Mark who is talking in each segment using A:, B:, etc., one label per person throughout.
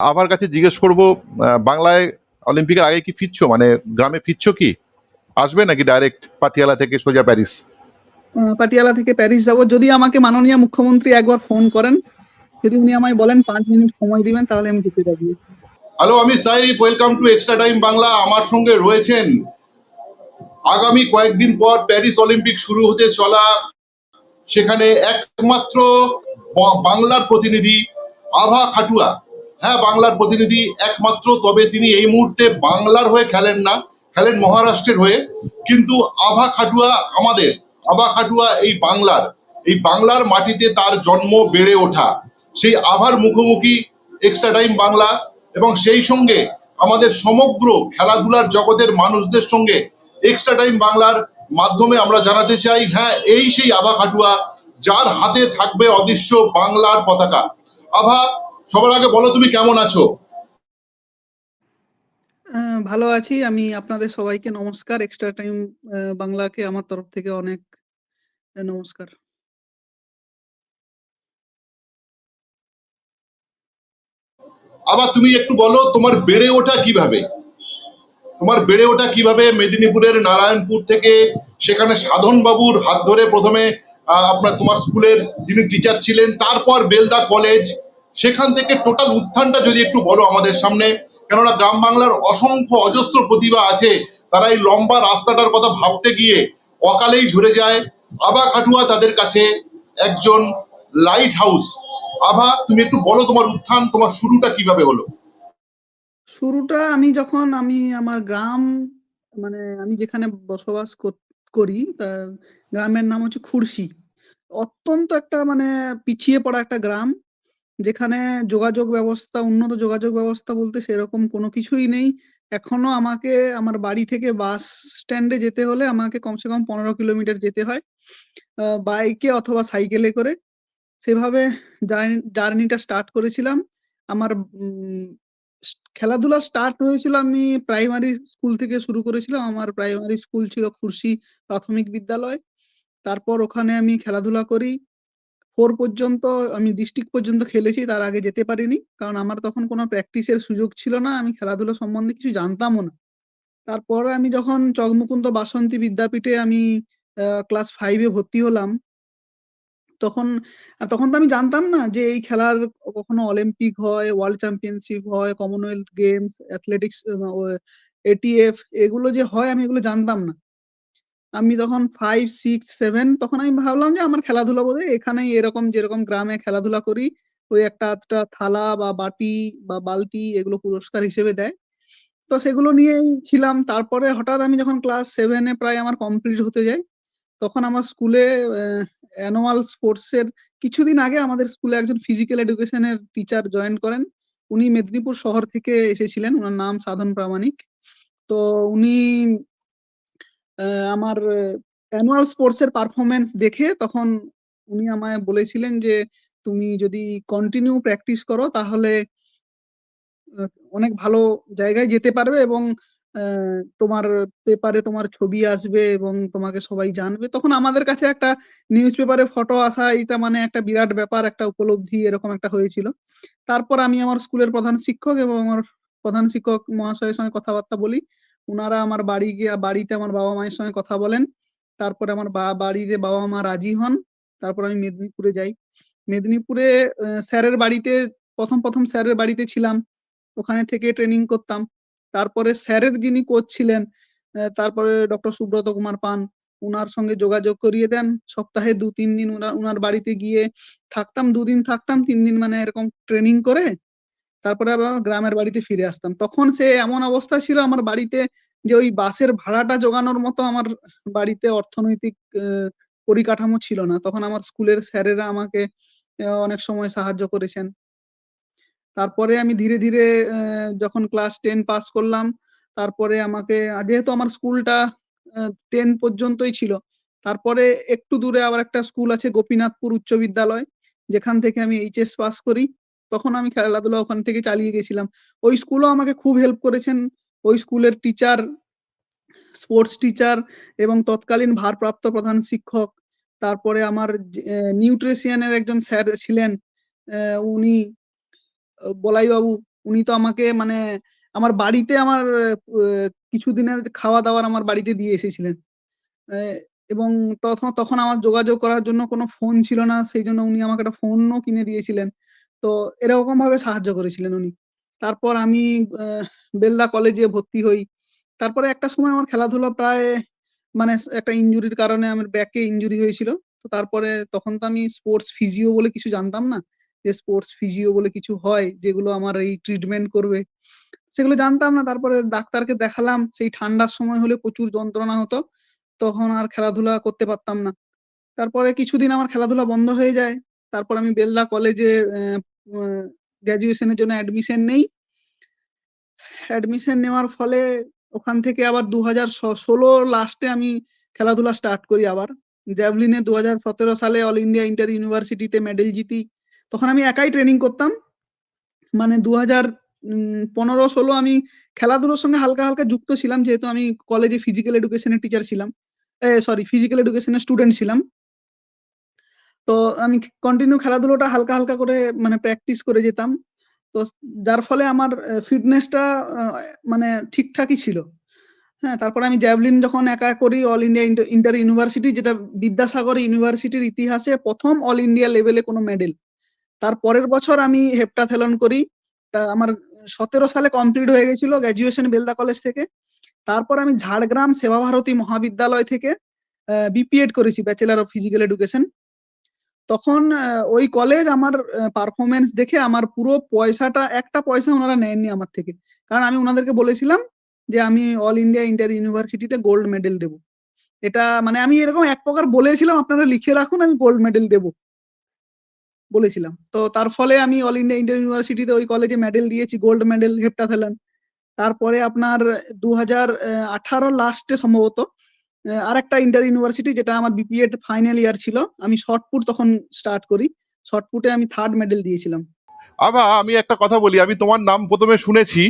A: আবার কাছে জিজ্ঞেস করব আহ, বাংলায় অলিম্পিকের আগে কি ফিরছো? মানে গ্রামে ফিরছো কি? আসবে নাকি ডাইরেক্ট পাতিয়ালা থেকে সোজা প্যারিস?
B: পাটিয়ালা থেকে প্যারিস যাব। যদি আমাকে মাননীয় মুখ্যমন্ত্রী একবার ফোন করেন যদি উনি আমায় বলেন পাঁচ মিনিট সময় দিবেন তাহলে আমি যেতে রাজি।
C: হ্যালো আমি Saif welcome to extra time Bangla আমার সঙ্গে রয়েছেন আগামী কয়েকদিন পর প্যারিস অলিম্পিক শুরু হতে চলা। সেখানে একমাত্র বাংলার প্রতিনিধি আভা খাটুয়া। হ্যাঁ বাংলার প্রতিনিধি একমাত্র, তবে তিনি এই মুহূর্তে বাংলার হয়ে খেলেন না, খেলেন মহারাষ্ট্রের হয়ে। কিন্তু আভা খাটুয়া আমাদের, আভা খাটুয়া এই বাংলার এই বাংলার মাটিতে তার জন্ম বেড়ে ওঠা। সেই আভার মুখোমুখি এক্সট্রা টাইম বাংলা, এবং সেই সঙ্গে আমাদের সমগ্র খেলাধুলার জগতের মানুষদের সঙ্গে এক্সট্রা টাইম বাংলার মাধ্যমে আমরা জানাতে চাই হ্যাঁ এই সেই আভা খাটুয়া, যার হাতে থাকবে অদৃশ্য বাংলার পতাকা। আভা সবার আগে বলো তুমি কেমন আছো?
B: ভালো আছি। আমি আপনাদের সবাইকে নমস্কার। এক্সট্রা টাইম বাংলাকে আমার তরফ থেকে অনেক নমস্কার।
C: আবার তুমি একটু বলো তোমার বেড়ে ওঠা কীভাবে? তোমার বেড়ে ওঠা কীভাবে মেদিনীপুরের নারায়ণপুর থেকে? সেখানে সাধন বাবুর হাত ধরে প্রথমে আপনার তোমার স্কুলের যিনি টিচার ছিলেন তারপর বেলদা কলেজ সেখান থেকে টোটাল উত্থানটা যদি একটু বলো আমাদের সামনে, কেননা গ্রাম বাংলার অসংখ্য অজস্র প্রতিভা আছে, তারা এই লম্বা রাস্তাটার কথা ভাবতে গিয়ে অকালেই ঝরে যায়। আবা খাটুয়া তাদের কাছে একজন লাইট হাউস আভা, তুমি একটু বলো তোমার উত্থান, তোমার শুরুটা কীভাবে হলো?
B: শুরুটা আমি যখন আমি আমার গ্রাম মানে আমি যেখানে বসবাস করি গ্রামের নাম হচ্ছে খুরশি। অত্যন্ত একটা মানে পিছিয়ে পড়া একটা গ্রাম। যেখানে যোগাযোগ ব্যবস্থা, উন্নত যোগাযোগ ব্যবস্থা বলতে সেরকম কোনো কিছুই নেই। এখনও আমাকে, আমার বাড়ি থেকে বাস স্ট্যান্ডে যেতে হলে আমাকে কমসে কম পনেরো কিলোমিটার যেতে হয় বাইকে অথবা সাইকেলে করে। সেভাবে জার্নিটা স্টার্ট করেছিলাম। আমার খেলাধুলা স্টার্ট হয়েছিল আমি প্রাইমারি স্কুল থেকে শুরু করেছিলাম। আমার প্রাইমারি স্কুল ছিল খুরশি প্রাথমিক বিদ্যালয়। তারপর ওখানে আমি খেলাধুলা করি। ফোর পর্যন্ত আমি ডিস্ট্রিক্ট পর্যন্ত খেলেছি, তার আগে যেতে পারিনি। কারণ আমার তখন কোনো প্র্যাকটিসের সুযোগ ছিল না, আমি খেলাধুলা সম্বন্ধে কিছু জানতামও না। তারপরে আমি যখন চকমুকুন্দ বাসন্তী বিদ্যাপীঠে আমি ক্লাস ফাইভে ভর্তি হলাম, তখন তখন তো আমি জানতাম না যে এই খেলার কখনো অলিম্পিক হয় ওয়ার্ল্ড চ্যাম্পিয়নশিপ হয় কমনওয়েলথ গেমস অ্যাথলেটিক্স এটিএফ এগুলো যে হয় আমি এগুলো জানতাম না। আমি তখন ফাইভ সিক্স সেভেন তখন আমি ভাবলাম যে আমার খেলাধুলা বোধ এখানেই এরকম যেরকম গ্রামে খেলাধুলা করি, ওই একটা আধটা থালা বা বাটি বা বালতি এগুলো পুরস্কার হিসেবে দেয়। তো সেগুলো নিয়েই ছিলাম। তারপরে হঠাৎ আমি যখন ক্লাস সেভেনে প্রায় আমার কমপ্লিট হতে যায় তখন আমার স্কুলে অ্যানুয়াল স্পোর্টস এর কিছুদিন আগে আমাদের স্কুলে একজন ফিজিক্যাল এডুকেশনের টিচার জয়েন করেন। উনি মেদিনীপুর শহর থেকে এসেছিলেন। ওনার নাম সাধন প্রামাণিক। তো উনি আমার অ্যানুয়াল স্পোর্টস এর পারফরমেন্স দেখে তখন উনি আমায় বলেছিলেন যে, তুমি যদি কন্টিনিউ প্র্যাকটিস করো, তাহলে অনেক ভালো জায়গায় যেতে পারবে এবং তোমার পেপারে তোমার ছবি আসবে এবং তোমাকে সবাই জানবে। তখন আমাদের কাছে একটা নিউজ পেপারে ফটো আসা, এটা মানে একটা বিরাট ব্যাপার, একটা উপলব্ধি এরকম একটা হয়েছিল। তারপর আমি আমার স্কুলের প্রধান শিক্ষক এবং আমার প্রধান শিক্ষক মহাশয়ের সঙ্গে কথাবার্তা বলি। ওনারা আমার বাড়ি গিয়ে, বাড়িতে আমার বাবা মায়ের সঙ্গে কথা বলেন। তারপরে আমার বাড়িতে বাবা মা রাজি হন। তারপর আমি মেদিনীপুরে যাই। মেদিনীপুরে স্যারের বাড়িতে, প্রথম প্রথম স্যারের বাড়িতে ছিলাম। ওখানে থেকে ট্রেনিং করতাম। তারপরে স্যারের যিনি কোচ ছিলেন তারপরে ডক্টর সুব্রত কুমার পান, উনার সঙ্গে যোগাযোগ করিয়ে দেন। সপ্তাহে দু, তিন দিন উনার বাড়িতে গিয়ে থাকতাম। দুদিন থাকতাম, তিন দিন মানে এরকম ট্রেনিং করে। তারপরে আবার গ্রামের বাড়িতে ফিরে আসতাম। তখন সে এমন অবস্থা ছিল আমার বাড়িতে যে ওই বাসের ভাড়াটা জোগানোর মতো আমার বাড়িতে অর্থনৈতিক পরিকাঠামো ছিল না। তখন আমার স্কুলের স্যারেরা আমাকে অনেক সময় সাহায্য করেছেন। তারপরে আমি ধীরে ধীরে যখন ক্লাস টেন পাস করলাম, তারপরে আমাকে, যেহেতু আমার স্কুলটা টেন পর্যন্তই ছিল, তারপরে একটু দূরে আবার একটা স্কুল আছে গোপীনাথপুর উচ্চ বিদ্যালয়, যেখান থেকে আমি এইচএস পাস করি। তখন আমি খেলাধুলা ওখান থেকে চালিয়ে গেছিলাম। ওই স্কুলও আমাকে খুব হেল্প করেছেন। ওই স্কুলের টিচার স্পোর্টস টিচার এবং তৎকালীন ভারপ্রাপ্ত প্রধান শিক্ষক তারপরে আমার নিউট্রিশিয়ানের একজন স্যার ছিলেন উনি বলাইবাবু উনি তো আমাকে মানে আমার বাড়িতে আমার আহ, কিছুদিনের খাওয়া দাওয়ার আমার বাড়িতে দিয়ে এসেছিলেন। এবং তখন তখন আমার যোগাযোগ করার জন্য কোনো ফোন ছিল না সেই জন্য উনি আমাকে একটা ফোনও কিনে দিয়েছিলেন। তো এরকম ভাবে সাহায্য করেছিলেন উনি। তারপর আমি বেলদা কলেজে ভর্তি হই। তারপরে একটা সময় আমার খেলাধুলা প্রায় মানে একটা ইনজুরির কারণে আমার ব্যাকে ইনজুরি হয়েছিল। তো তারপরে তখন তো আমি স্পোর্টস ফিজিও বলে কিছু জানতাম না? যে স্পোর্টস ফিজিও বলে কিছু হয়, যেগুলো আমার এই ট্রিটমেন্ট করবে। সেগুলো জানতাম না। তারপরে ডাক্তারকে দেখালাম। সেই ঠান্ডার সময় হলে প্রচুর যন্ত্রণা হতো। তখন আর খেলাধুলা করতে পারতাম না। তারপরে কিছুদিন আমার খেলাধুলা বন্ধ হয়ে যায়। তারপর আমি বেলদা কলেজে গ্র্যাজুয়েশনের জন্য অ্যাডমিশন নেই। অ্যাডমিশন নেওয়ার ফলে ওখান থেকে আবার দু হাজার ষোলো লাস্টে আমি খেলাধুলা স্টার্ট করি আবার। জ্যাভলিনে দু হাজার সতেরো সালে অল ইন্ডিয়া ইন্টার ইউনিভার্সিটিতে মেডেল জিতি। তখন আমি একাই ট্রেনিং করতাম। মানে দু হাজার পনেরো, ষোলো আমি খেলাধুলোর সঙ্গে হালকা হালকা যুক্ত ছিলাম, যেহেতু আমি কলেজে ফিজিক্যাল এডুকেশনের টিচার ছিলাম। সরি ফিজিক্যাল এডুকেশনের স্টুডেন্ট ছিলাম। তো আমি কন্টিনিউ খেলাধুলোটা হালকা হালকা করে মানে প্র্যাকটিস করে যেতাম। তো যার ফলে আমার ফিটনেসটা মানে ঠিকঠাকই ছিল। হ্যাঁ তারপরে আমি জ্যাভলিন যখন একা করি অল ইন্ডিয়া ইন্টার ইউনিভার্সিটি যেটা বিদ্যাসাগর ইউনিভার্সিটির ইতিহাসে প্রথম অল ইন্ডিয়া লেভেলে কোনো মেডেল তার পরের বছর আমি হেপ্টাথেলন করি। তা আমার সতেরো সালে কমপ্লিট হয়ে গেছিল গ্র্যাজুয়েশন বেলদা কলেজ থেকে। তারপর আমি ঝাড়গ্রাম সেবা ভারতী মহাবিদ্যালয় থেকে বিপিএড করেছি ব্যাচেলার অফ ফিজিক্যাল এডুকেশন তখন ওই কলেজ আমার পারফরমেন্স দেখে আমার পুরো পয়সাটা, একটা পয়সা ওনারা নেননি আমার থেকে। কারণ আমি ওনাদেরকে বলেছিলাম যে আমি অল ইন্ডিয়া ইন্টার ইউনিভার্সিটিতে গোল্ড মেডেল দেব। এটা মানে আমি এরকম এক প্রকার বলেছিলাম, আপনারা লিখে রাখুন, আমি গোল্ড মেডেল দেব। বলেছিলাম। তো তার ফলে আমি অল ইন্ডিয়া ইন্টার ইউনিভার্সিটিতে ওই কলেজে মেডেল দিয়েছি গোল্ড মেডেল হেপ্টাথেলন। তারপরে আপনার দু হাজার আঠারো লাস্টে সম্ভবত আর একটা ইন্টার ইউনিভার্সিটি যেটা আমার বিপিএড ফাইনাল ইয়ার ছিল। আমি শর্টপুট তখন স্টার্ট করি। শর্টপুটে আমি থার্ড মেডেল দিয়েছিলাম।
C: আভা, আমি একটা কথা বলি, আমি তোমার নাম প্রথমে শুনেছি।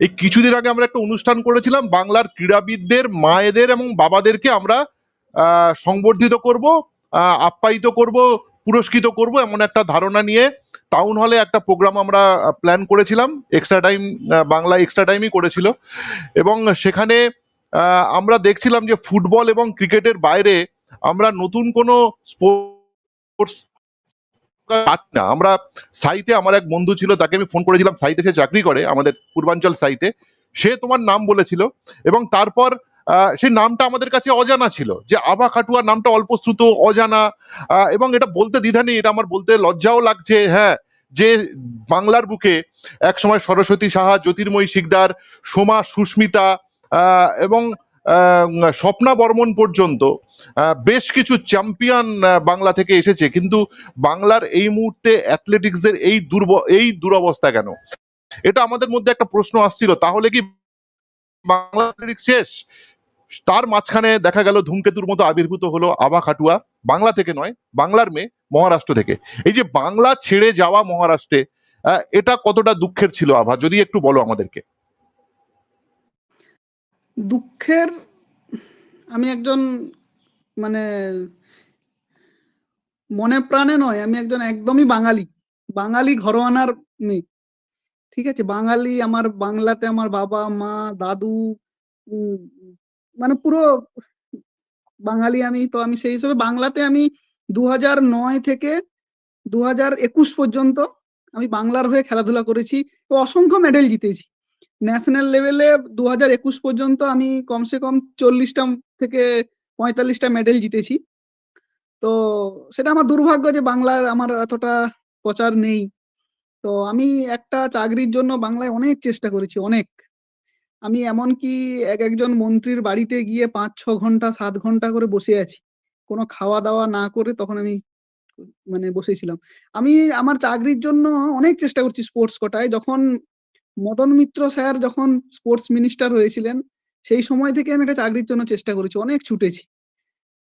C: এই কিছুদিন আগে আমরা একটা অনুষ্ঠান করেছিলাম, বাংলার ক্রীড়াবিদদের, মায়েদের এবং বাবাদেরকে আমরা সংবর্ধিত করব আপ্যায়িত করব, পুরস্কৃত করব এমন একটা ধারণা নিয়ে টাউন হলে একটা প্রোগ্রাম আমরা প্ল্যান করেছিলাম। এক্সট্রা টাইম বাংলা এক্সট্রা টাইমই করেছিল। এবং সেখানে আমরা দেখছিলাম যে ফুটবল এবং ক্রিকেটের বাইরে আমরা নতুন কোনো স্পোর্টস না। আমরা সাইতে, আমার এক বন্ধু ছিল, তাকে আমি ফোন করেছিলাম, সাইতে সে চাকরি করে, আমাদের পূর্বাঞ্চল সাইতে। সে তোমার নাম বলেছিল এবং তারপর সেই নামটা আমাদের কাছে অজানা ছিল যে আভা খাটুয়া নামটা অল্প শ্রুত অজানা এবং এটা বলতে দ্বিধা নেই, এটা আমার বলতে লজ্জাও লাগছে হ্যাঁ যে বাংলার বুকে একসময় সরস্বতী সাহা, জ্যোতির্ময়ী শিকদার, সোমা সুস্মিতা এবং স্বপ্না বর্মন পর্যন্ত বেশ কিছু চ্যাম্পিয়ন বাংলা থেকে এসেছে। কিন্তু বাংলার এই মুহূর্তে অ্যাথলেটিক্সের এই দুর্ব, এই দুরবস্থা কেন? এটা আমাদের মধ্যে একটা প্রশ্ন আসছিল। তাহলে কি বাংলা শেষ? তার মাঝখানে দেখা গেল ধূমকেতুর মতো আবির্ভূত হলো আভা খাটুয়া। বাংলা থেকে নয়, বাংলার মেয়ে মহারাষ্ট্র থেকে। এই যে বাংলা ছেড়ে যাওয়া মহারাষ্ট্রে এটা কতটা দুঃখের ছিল আভা? যদি একটু বলো আমাদেরকে।
B: দুঃখের, আমি একজন মানে মনে প্রাণে নয়, আমি একজন একদমই বাঙালি। বাঙালি ঘরোয়ানার মেয়ে। ঠিক আছে? বাঙালি আমার বাংলাতে আমার বাবা, মা, দাদু মানে পুরো বাঙালি আমি, তো আমি সেই হিসেবে বাংলাতে আমি দু নয় থেকে দু একুশ পর্যন্ত আমি বাংলার হয়ে খেলাধুলা করেছি অসংখ্য মেডেল জিতেছি। ন্যাশনাল লেভেলে দু হাজার একুশ পর্যন্ত আমি কমসে কম চল্লিশটা থেকে পঁয়তাল্লিশটা মেডেল জিতেছি। তো সেটা আমার দুর্ভাগ্য যে বাংলার আমার এতটা প্রচার নেই। তো আমি একটা চাকরির জন্য বাংলায় অনেক চেষ্টা করেছি, অনেক। আমি এমনকি এক একজন মন্ত্রীর বাড়িতে গিয়ে পাঁচ, ছ ঘণ্টা, সাত ঘণ্টা করে বসে আছি। কোনো খাওয়া দাওয়া না করে তখন আমি মানে বসেছিলাম। আমি আমার চাকরির জন্য অনেক চেষ্টা করছি স্পোর্টস কোটায়। যখন মদন মিত্র স্যার যখন স্পোর্টস মিনিস্টার হয়েছিলেন, সেই সময় থেকে আমি একটা চাকরির জন্য চেষ্টা করেছি, অনেক ছুটেছি।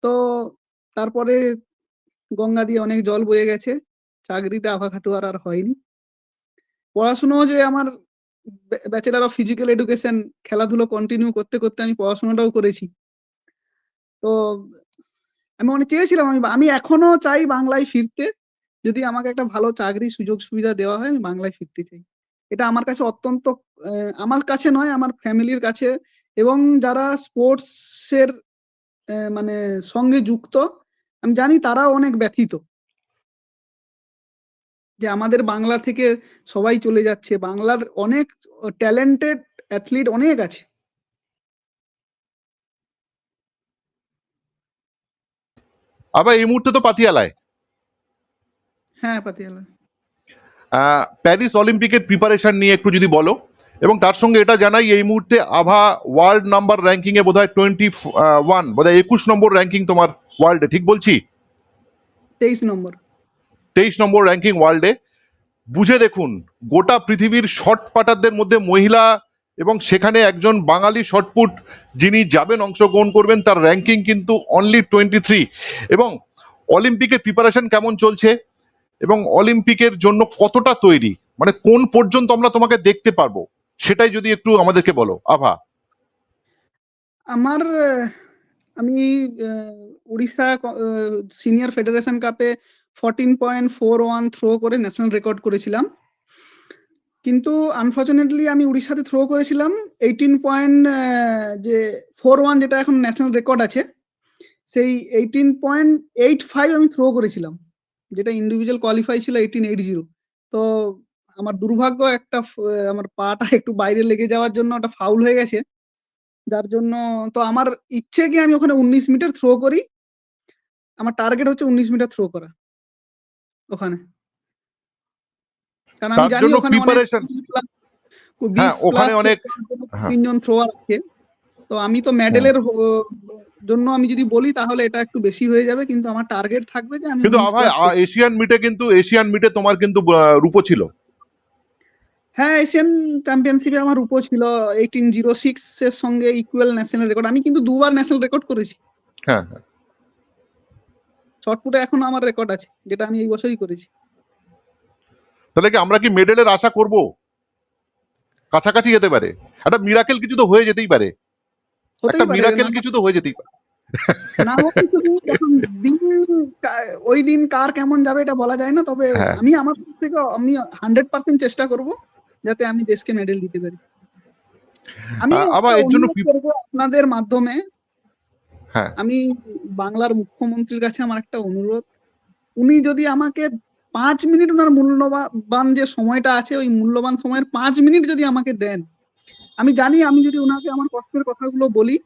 B: তো তারপরে গঙ্গা দিয়ে অনেক জল বয়ে গেছে চাকরিটা আভা খাটুয়ার আর হয়নি। পড়াশুনো যে আমার ব্যাচেলার অফ ফিজিক্যাল এডুকেশন খেলাধুলো কন্টিনিউ করতে করতে আমি পড়াশোনাটাও করেছি। তো আমি অনেক চেয়েছিলাম, আমি আমি এখনও চাই বাংলায় ফিরতে। যদি আমাকে একটা ভালো চাকরি সুযোগ সুবিধা দেওয়া হয়, আমি বাংলায় ফিরতে চাই। এটা আমার কাছে অত্যন্ত আমার কাছে নয় আমার ফ্যামিলির কাছে। এবং যারা স্পোর্টসের মানে সঙ্গে যুক্ত আমি জানি তারাও অনেক ব্যথিত। যে আমাদের বাংলা থেকে সবাই চলে যাচ্ছে বাংলার অনেক ট্যালেন্টেড অ্যাথলিট অনেক আছে।
C: আবার এই মুহূর্তে তো পাতিয়ালায়।
B: হ্যাঁ পাতিয়ালা
C: আহ, প্যারিস অলিম্পিকের প্রিপারেশন নিয়ে একটু যদি বলো এবং তার সঙ্গে এটা জানাই এই মুহূর্তে আভা ওয়ার্ল্ড নাম্বার র্যাঙ্কিং এ বোধহয় টোয়েন্টি ওয়ান বোধহয় একুশ নম্বর র্যাঙ্কিং তোমার ওয়ার্ল্ডে ঠিক বলছি?
B: তেইশ নম্বর।
C: তেইশ নম্বর র্যাঙ্কিং ওয়ার্ল্ডে বুঝে দেখুন গোটা পৃথিবীর শর্ট পাটারদের মধ্যে মহিলা এবং সেখানে একজন বাঙালি শর্টপুট যিনি যাবেন অংশগ্রহণ করবেন তার র্যাঙ্কিং কিন্তু অনলি টোয়েন্টি থ্রি এবং অলিম্পিকের প্রিপারেশন কেমন চলছে? এবং অলিম্পিকের জন্য কতটা তৈরি? মানে কোন পর্যন্ত আমরা তোমাকে দেখতে পারব? সেটাই যদি একটু আমাদেরকে বলো। আভা।
B: আমার আমি উড়িষ্যা সিনিয়র ফেডারেশন কাপে fourteen point four one throw করে ন্যাশনাল রেকর্ড করেছিলাম। কিন্তু আনফর্চুনেটলি আমি উড়িষ্যাতে থ্রো করেছিলাম। এইটিন পয়েন্ট যে ফোর ওয়ান যেটা এখন ন্যাশনাল রেকর্ড আছে, সেই এইটিন পয়েন্ট এইট ফাইভ আমি থ্রো করেছিলাম। যেটা ইন্ডিভিজুয়াল কোয়ালিফাই ছিল এইটিন এইট জিরো তো আমার দুর্ভাগ্য একটা আমার পাটা একটু বাইরে লেগে যাওয়ার জন্য ওটা ফাউল হয়ে গেছে। যার জন্য তো আমার ইচ্ছে কি আমি ওখানে উনিশ মিটার থ্রো করি? আমার টার্গেট হচ্ছে উনিশ মিটার থ্রো করা ওখানে। কারণ আমি জানি ওখানে অনেক
C: preparation-
B: 20 plus
C: হ্যাঁ,
B: 20
C: ওখানে
B: plus
C: অনেক-
B: থ্রোয়ার জন্য
C: হ্যাঁ।
B: তিনজন থ্রোয়ার আছে। তো আমি তো মেডেলের জন্য আমি যদি বলি তাহলে এটা একটু বেশি হয়ে যাবে কিন্তু আমার টার্গেট থাকবে যে আমি
C: কিন্তু
B: 19
C: আভা
B: plus করব।
C: এশিয়ান মিটে কিন্তু এশিয়ান মিটে তোমার কিন্তু রূপো ছিল।
B: হ্যাঁ এশিয়ান চ্যাম্পিয়নশিপে আমার উপ ছিল। এইটিন জিরো সিক্স এর সঙ্গে ইকুয়াল ন্যাশনাল রেকর্ড আমি কিন্তু দুবার ন্যাশনাল রেকর্ড করেছি।
C: হ্যাঁ হ্যাঁ।
B: শর্টপুটে এখন আমার রেকর্ড আছে যেটা আমি এই বছরই করেছি।
C: তাহলে কি আমরা কি মেডেলের আশা করব? কাছাকাছি যেতে পারে। একটা মিরাকেল কিছু তো হয়ে যেতেই পারে। একটা মিরাকেল কিছু তো হয়ে যেতেই পারে
B: না কিছু দিন, এখন দিন কা- ওই দিন কার কেমন যাবে এটা বলা যায় না তবে
C: হ্যাঁ।
B: আমি আমার থেকে আমি হান্ড্রেড পার্সেন্ট চেষ্টা করব যাতে আমি দেশকে মেডেল দিতে পারি আমি
C: আবার এর জন্য
B: আপনাদের মাধ্যমে
C: হ্যাঁ।
B: আমি বাংলার মুখ্যমন্ত্রীর কাছে আমার একটা অনুরোধ উনি যদি আমাকে পাঁচ মিনিট ওনার মূল্যবান যে সময়টা আছে ওই মূল্যবান সময়ের পাঁচ মিনিট যদি আমাকে দেন আমি জানি আমি যদি ওনাকে আমার কষ্টের কথাগুলো বলি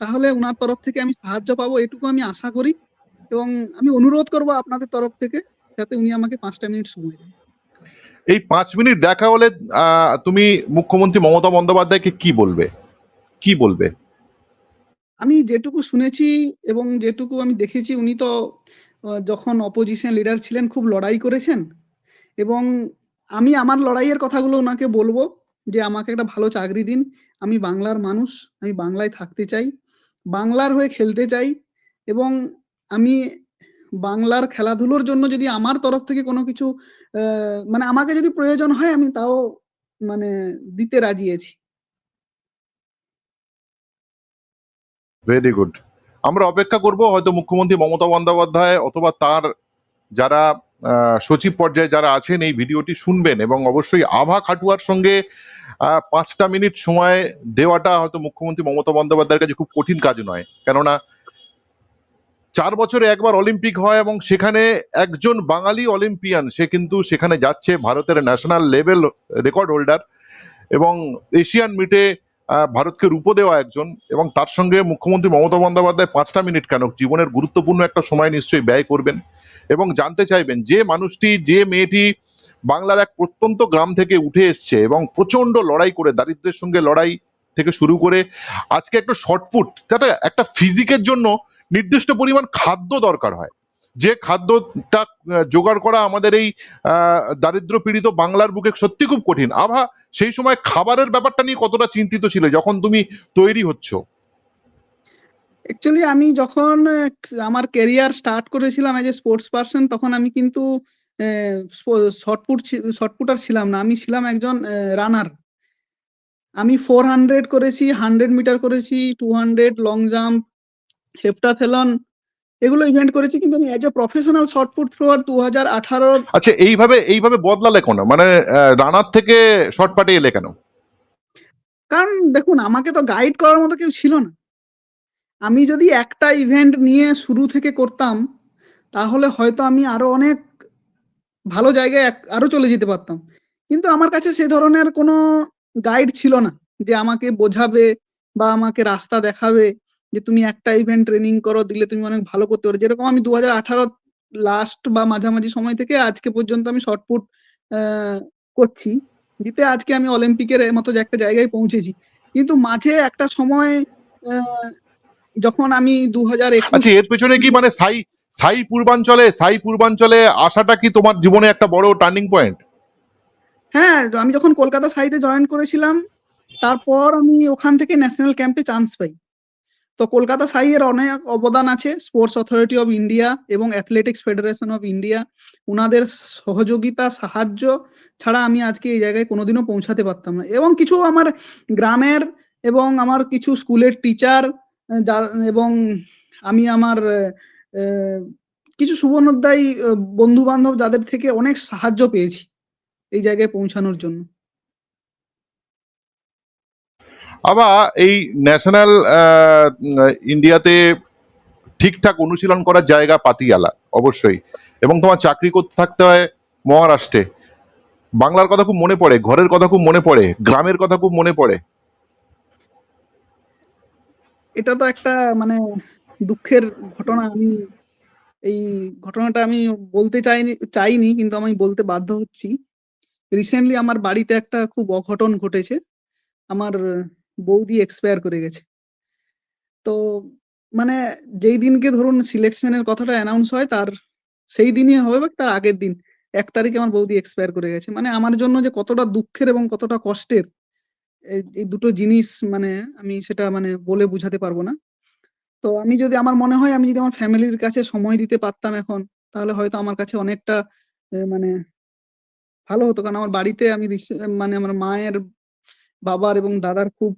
B: তাহলে ওনার তরফ থেকে আমি সাহায্য পাবো এটুকু আমি আশা করি। এবং আমি অনুরোধ করব আপনাদের তরফ থেকে যাতে উনি আমাকে পাঁচটা মিনিট সময় দেন।
C: এই পাঁচ মিনিট দেখা হলে তুমি মুখ্যমন্ত্রী মমতা বন্দ্যোপাধ্যায়কে কি বলবে? কি বলবে?
B: আমি যেটুকু শুনেছি এবং যেটুকু আমি দেখেছি উনি তো যখন অপোজিশন লিডার ছিলেন খুব লড়াই করেছেন। এবং আমি আমার লড়াইয়ের কথাগুলো ওনাকে বলব। যে আমাকে একটা ভালো চাকরি দিন। আমি বাংলার মানুষ, আমি বাংলায় থাকতে চাই, বাংলার হয়ে খেলতে চাই এবং আমি বাংলার খেলাধুলোর জন্য যদি আমার তরফ থেকে কোনো কিছু মানে আমাকে যদি প্রয়োজন হয়, আমি তাও মানে দিতে রাজি আছি।
C: ভেরি গুড আমরা অপেক্ষা করব হয়তো মুখ্যমন্ত্রী মমতা বন্দ্যোপাধ্যায় অথবা তার যারা সচিব পর্যায়ে যারা আছেন এই ভিডিওটি শুনবেন এবং অবশ্যই আভা খাটুয়ার সঙ্গে পাঁচটা মিনিট সময় দেওয়াটা হয়তো মুখ্যমন্ত্রী মমতা বন্দ্যোপাধ্যায়ের কাছে খুব কঠিন কাজ নয়। কেননা চার বছরে একবার অলিম্পিক হয় এবং সেখানে একজন বাঙালি অলিম্পিয়ান, সে কিন্তু সেখানে যাচ্ছে, ভারতের ন্যাশনাল লেভেল রেকর্ড হোল্ডার এবং এশিয়ান মিটে ভারতকে রূপো দেওয়া একজন এবং তার সঙ্গে মুখ্যমন্ত্রী মমতা বন্দ্যোপাধ্যায় পাঁচটা মিনিট কেন? জীবনের গুরুত্বপূর্ণ একটা সময় নিশ্চয়ই ব্যয় করবেন। এবং জানতে চাইবেন যে মানুষটি, যে মেয়েটি বাংলার এক প্রত্যন্ত গ্রাম থেকে উঠে এসছে এবং প্রচণ্ড লড়াই করে, দারিদ্রের সঙ্গে লড়াই থেকে শুরু করে, আজকে একটা শর্টপুট যাতে একটা ফিজিকের জন্য নির্দিষ্ট পরিমাণ খাদ্য দরকার হয়। যে খাদ্যটা জোগাড় করা আমাদের এই দারিদ্র পীড়িত বাংলার বুকে সত্যি খুব কঠিন। আভা, সেই সময় খাবারের ব্যাপারটা নিয়ে কতটা চিন্তিত ছিল, যখন তুমি তৈরি হচ্ছ?
B: অ্যাকচুয়ালি আমি যখন আমার ক্যারিয়ার স্টার্ট করেছিলাম এজ এ স্পোর্টস পার্সন তখন আমি কিন্তু শর্টপুট শর্টপুটার ছিলাম না। আমি ছিলাম একজন রানার আমি ফোর হান্ড্রেড করেছি হান্ড্রেড মিটার করেছি two hundred long jump heptathlon এগুলো ইভেন্ট করেছি। কিন্তু আমি as a professional shot put thrower দু হাজার আঠারোর
C: আচ্ছা এইভাবে এইভাবে বদলালে কেন? মানে রানার থেকে শর্ট পাটে এলে কেন?
B: কারণ দেখুন আমাকে তো গাইড করার মতো কেউ ছিল না। আমি যদি একটা ইভেন্ট নিয়ে শুরু থেকে করতাম, তাহলে হয়তো আমি আরও অনেক ভালো জায়গায় আরও চলে যেতে পারতাম। কিন্তু আমার কাছে সে ধরনের কোনো গাইড ছিল না যে আমাকে বোঝাবে বা আমাকে রাস্তা দেখাবে যে তুমি একটা ইভেন্ট ট্রেনিং করো, দিলে তুমি অনেক ভালো করতে পারো। যেরকম আমি দু হাজার আঠারো লাস্ট বা মাঝামাঝি সময় থেকে আজকে পর্যন্ত আমি শর্টপুট করছি। দিতে আজকে আমি অলিম্পিকের মতো একটা জায়গায় পৌঁছেছি। কিন্তু মাঝে একটা সময় যখন আমি দু হাজার একুশ
C: আচ্ছা এর পেছনে কি মানে সাই সাই পূর্বাঞ্চলে সাই পূর্বাঞ্চলে আসাটা কি তোমার জীবনে একটা বড় টার্নিং পয়েন্ট
B: হ্যাঁ আমি যখন কলকাতা সাইতে জয়েন করেছিলাম তারপর আমি ওখান থেকে ন্যাশনাল ক্যাম্পে চান্স পাই। তো কলকাতা সাই এর অনেক অবদান আছে স্পোর্টস অথরিটি অফ ইন্ডিয়া এবং অ্যাথলেটিক্স ফেডারেশন অফ ইন্ডিয়া উনাদের সহযোগিতা সাহায্য ছাড়া আমি আজকে এই জায়গায় কোনোদিনও পৌঁছাতে পারতাম না। এবং কিছু আমার গ্রামের এবং আমার কিছু স্কুলের টিচার এবং আমি আমার কিছু সুবর্ণোদ্যায়ী বন্ধু বান্ধব যাদের থেকে অনেক সাহায্য পেয়েছি এই জায়গায় পৌঁছানোর জন্য।
C: আবার এই ন্যাশনাল ইন্ডিয়াতে ঠিকঠাক অনুশীলন করার জায়গা পাতিয়ালা, অবশ্যই। এবং তোমার চাকরি করতে থাকতে হয় মহারাষ্ট্রে। বাংলার কথা খুব মনে পড়ে, ঘরের কথা খুব মনে পড়ে, গ্রামের কথা খুব মনে পড়ে।
B: এটা তো একটা মানে দুঃখের ঘটনা। আমি এই ঘটনাটা আমি বলতে চাইনি চাইনি, কিন্তু আমি বলতে বাধ্য হচ্ছি। রিসেন্টলি আমার বাড়িতে একটা খুব অঘটন ঘটেছে। আমার বৌদি এক্সপায়ার করে গেছে। তো মানে যেই দিনকে ধরুন সিলেকশনের কথাটা অ্যানাউন্স হয়, তার সেই দিনই হবে বা তার আগের দিন, এক তারিখে আমার বৌদি এক্সপায়ার করে গেছে। মানে আমার জন্য যে কতটা দুঃখের এবং কতটা কষ্টের এই দুটো জিনিস মানে আমি সেটা মানে বলে বুঝাতে পারব না। তো আমি যদি, আমার মনে হয় আমি যদি আমার ফ্যামিলির কাছে সময় দিতে পারতাম এখন, তাহলে হয়তো আমার কাছে অনেকটা মানে ভালো হতো। কারণ আমার বাড়িতে আমি মানে আমার মায়ের বাবার এবং দাদার খুব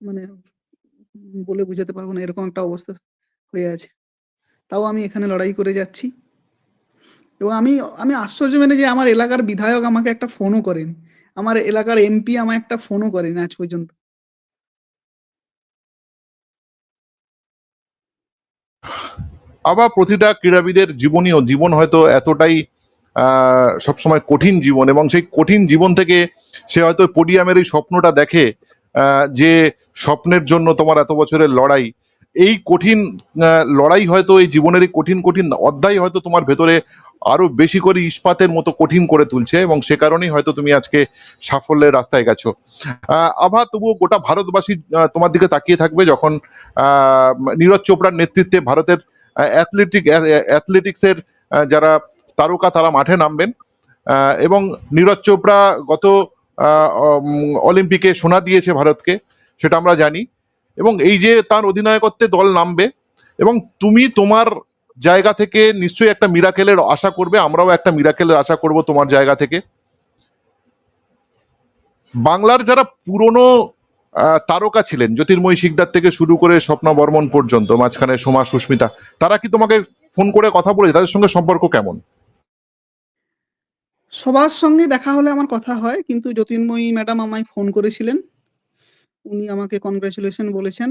B: মানে বলে বুঝাতে পারব না, এরকম একটা অবস্থা হয়ে আছে। তাও আমি এখানে লড়াই করে যাচ্ছি। এবং আমি আমি আশ্চর্য মেনে যে আমার এলাকার বিধায়ক আমাকে একটা ফোনও করেনি। আমার এলাকার এমপি আমায় একটা ফোনও করেনি আজ পর্যন্ত।
C: আবার প্রতিটা ক্রীড়াবিদের জীবনীয় জীবন হয়তো এতটাই সবসময় কঠিন জীবন এবং সেই কঠিন জীবন থেকে সে হয়তো পোডিয়ামের এই স্বপ্নটা দেখে যে স্বপ্নের জন্য তোমার এত বছরের লড়াই। এই কঠিন লড়াই হয়তো, এই জীবনের এই কঠিন কঠিন অধ্যায় হয়তো তোমার ভেতরে আরও বেশি করে ইস্পাতের মতো কঠিন করে তুলছে এবং সে কারণেই হয়তো তুমি আজকে সাফল্যের রাস্তায় গেছো। আভা, তবুও গোটা ভারতবাসী তোমার দিকে তাকিয়ে থাকবে যখন নীরজ চোপড়ার নেতৃত্বে ভারতের অ্যাথলেটিক অ্যাথলেটিক্সের যারা তারকা তারা মাঠে নামবেন। এবং নীরজ চোপড়া গত অলিম্পিকে সোনা দিয়েছে ভারতকে, সেটা আমরা জানি। এবং এই যে তার অধিনায়কত্বে দল নামবে, এবং তুমি তোমার জায়গা থেকে নিশ্চয়ই একটা মিরাকেলের আশা করবে, আমরাও একটা মিরাকেলের আশা করব তোমার জায়গা থেকে। বাংলার যারা পুরনো তারকা ছিলেন, জ্যোতির্ময়ী শিকদার থেকে শুরু করে স্বপ্না বর্মন পর্যন্ত, মাঝখানে সোমা, সুস্মিতা, তারা কি তোমাকে ফোন করে কথা বলেছে? তাদের সঙ্গে সম্পর্ক কেমন?
B: সবার সঙ্গে দেখা হলে আমার কথা হয়, কিন্তু জ্যোতির্ময়ী ম্যাডাম আমায় ফোন করেছিলেন। উনি আমাকে কনগ্রাচুলেশন বলেছেন।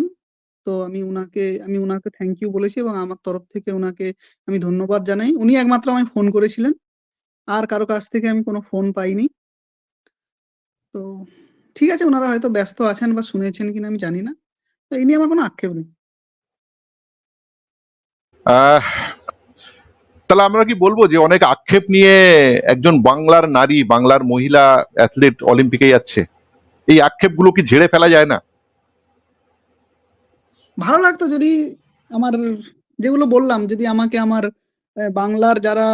B: তো আমি উনাকে আমি উনাকে থ্যাংক ইউ বলেছি এবং আমার তরফ থেকে উনাকে আমি ধন্যবাদ জানাই। উনি একমাত্র আমায় ফোন করেছিলেন। আর কারও কাছ থেকে আমি কোনো ফোন পাইনি। তো ঠিক আছে ওনারা হয়তো ব্যস্ত আছেন বা শুনেছেন কিনা আমি জানি না। তো এই নিয়ে আমার কোনো আক্ষেপ নেই।
C: তাহলে আমরা কি বলব যে অনেক আক্ষেপ নিয়ে একজন বাংলার নারী, বাংলার মহিলা অ্যাথলেট অলিম্পিকে যাচ্ছে। এই আক্ষেপগুলো কি ঝেড়ে ফেলা যায় না?
B: ভালো লাগতো যদি আমার যেগুলো বললাম, যদি আমাকে আমার বাংলার যারা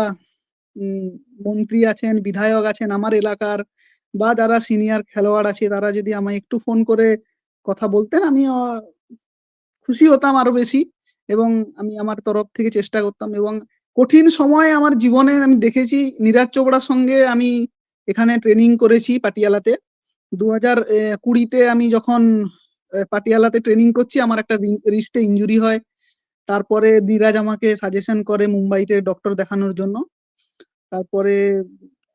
B: মন্ত্রী আছেন, বিধায়ক আছেন আমার এলাকার বা যারা সিনিয়র খেলোয়াড় আছে, তারা যদি আমায় একটু ফোন করে কথা বলতেন আমি খুশি হতাম আরও বেশি এবং আমি আমার তরফ থেকে চেষ্টা করতাম এবং কঠিন সময় আমার জীবনে আমি দেখেছি নীরাজ চোপড়ার সঙ্গে আমি এখানে ট্রেনিং করেছি পাটিয়ালাতে। দু হাজার কুড়িতে আমি যখন পাটিয়ালাতে ট্রেনিং করছি। আমার একটা রিস্টে ইঞ্জুরি হয়। তারপরে ধীরাজ আমাকে সাজেশন করে মুম্বাইতে ডক্টর দেখানোর জন্য। তারপরে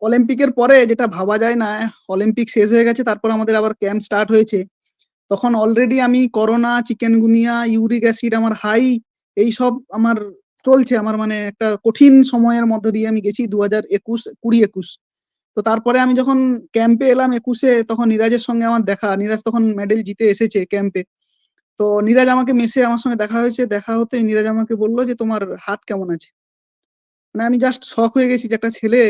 B: অলিম্পিকের পরে যেটা ভাবা যায় না অলিম্পিক শেষ হয়ে গেছে, তারপর আমাদের আবার ক্যাম্প স্টার্ট হয়েছে। তখন অলরেডি আমি করোনা চিকেনগুনিয়া ইউরিক অ্যাসিড আমার হাই এই সব আমার চলছে। আমার মানে একটা কঠিন সময়ের মধ্য দিয়ে আমি গেছি দু হাজার একুশ, কুড়ি একুশ। তো তারপরে আমি যখন ক্যাম্পে এলাম একুশে, তখন নিরাজের সঙ্গে আমার দেখা। নিরাজ তখন মেডেল জিতে এসেছে ক্যাম্পে তো নিরাজ আমাকে মেসে আমার সঙ্গে দেখা হয়েছে। দেখা হতে নিরাজ আমাকে বলল যে, তোমার হাত কেমন আছে? মানে আমি জাস্ট শখ হয়ে গেছি যে, একটা ছেলে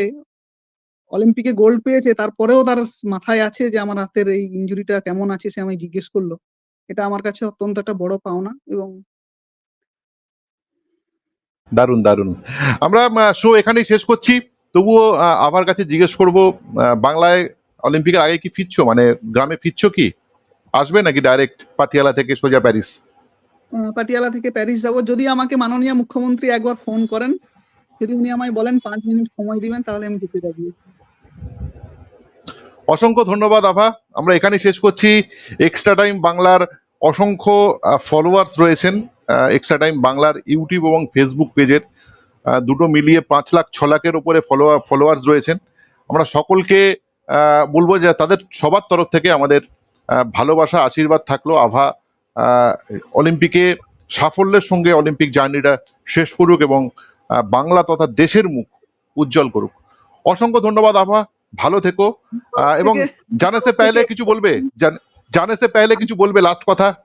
B: অলিম্পিকে গোল্ড পেয়েছে। তারপরেও তার মাথায় আছে যে, আমার হাতের এই ইনজুরিটা কেমন আছে? সে আমায় জিজ্ঞেস করল। এটা আমার কাছে অত্যন্ত একটা বড় পাওনা এবং
C: দারুণ দারুণ। আমরা শো এখানেই শেষ করছি। তবুও আবার কাছে জিজ্ঞেস করব বাংলায় অলিম্পিকের আগে কি ফিরছো? মানে গ্রামে ফিরছো কি? আসবে নাকি ডাইরেক্ট পাতিয়ালা থেকে সোজা প্যারিস?
B: পাটিয়ালা থেকে প্যারিস যাব। যদি আমাকে মাননীয় মুখ্যমন্ত্রী একবার ফোন করেন যদি উনি আমায় বলেন পাঁচ মিনিট সময় দিবেন তাহলে আমি যেতে রাজি
C: অসংখ্য ধন্যবাদ আভা। আমরা এখানেই শেষ করছি। এক্সট্রা টাইম বাংলার অসংখ্য ফলোয়ার্স রয়েছেন এক্সট্রা টাইম বাংলার ইউটিউব এবং ফেসবুক পেজের। দুটো মিলিয়ে পাঁচ লাখ ছ লাখের উপরে ফলোয়ার ফলোয়ার্স রয়েছেন। আমরা সকলকে বলব যে তাদের সবার তরফ থেকে আমাদের ভালোবাসা আশীর্বাদ থাকল। আভা অলিম্পিকে সাফল্যের সঙ্গে অলিম্পিক জার্নিটা শেষ করুক এবং বাংলা তথা দেশের মুখ উজ্জ্বল করুক। অসংখ্য ধন্যবাদ আভা। ভালো থেকো। এবং
B: থেকে-
C: জানে সে পেলে কিছু বলবে? জান- জানে সে পেলে কিছু বলবে? লাস্ট কথা।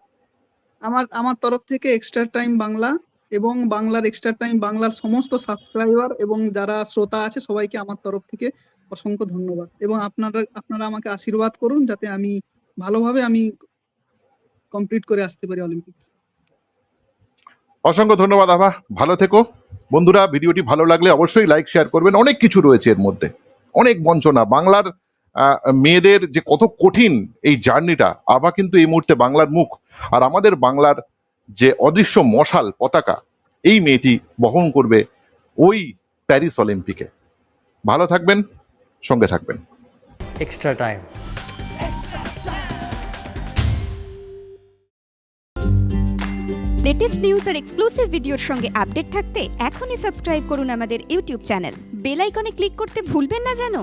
B: আমার আমার তরফ থেকে এক্সট্রা টাইম বাংলা। এবং বাংলার এক্সট্রা টাইম বাংলার সমস্ত সাবস্ক্রাইবার এবং যারা শ্রোতা আছে, সবাইকে আমার তরফ থেকে অসংখ্য ধন্যবাদ। এবং আপনারা আপনারা আমাকে আশীর্বাদ করুন যাতে আমি ভালোভাবে আমি কমপ্লিট করে আসতে পারি অলিম্পিক
C: অসংখ্য ধন্যবাদ আভা, ভালো থেকো। বন্ধুরা, ভিডিওটি ভালো লাগলে অবশ্যই লাইক শেয়ার করবেন। অনেক কিছু রয়েছে এর মধ্যে। অনেক বঞ্চনা। বাংলার মেয়েদের যে কত কঠিন এই জার্নিটা আভা কিন্তু এই মুহূর্তে বাংলার মুখ। আর আমাদের বাংলার যে অদৃশ্য মশাল পতাকা এই মেয়েটি বহন করবে ওই প্যারিস অলিম্পিকে। ভালো থাকবেন সঙ্গে থাকবেন।
D: এক্সট্রা টাইম
E: লেটেস্ট নিউজ আর এক্সক্লুসিভ ভিডিওর সঙ্গে আপডেট থাকতে এখনই সাবস্ক্রাইব করুন আমাদের ইউটিউব চ্যানেল বেল আইকনে ক্লিক করতে ভুলবেন না যেন।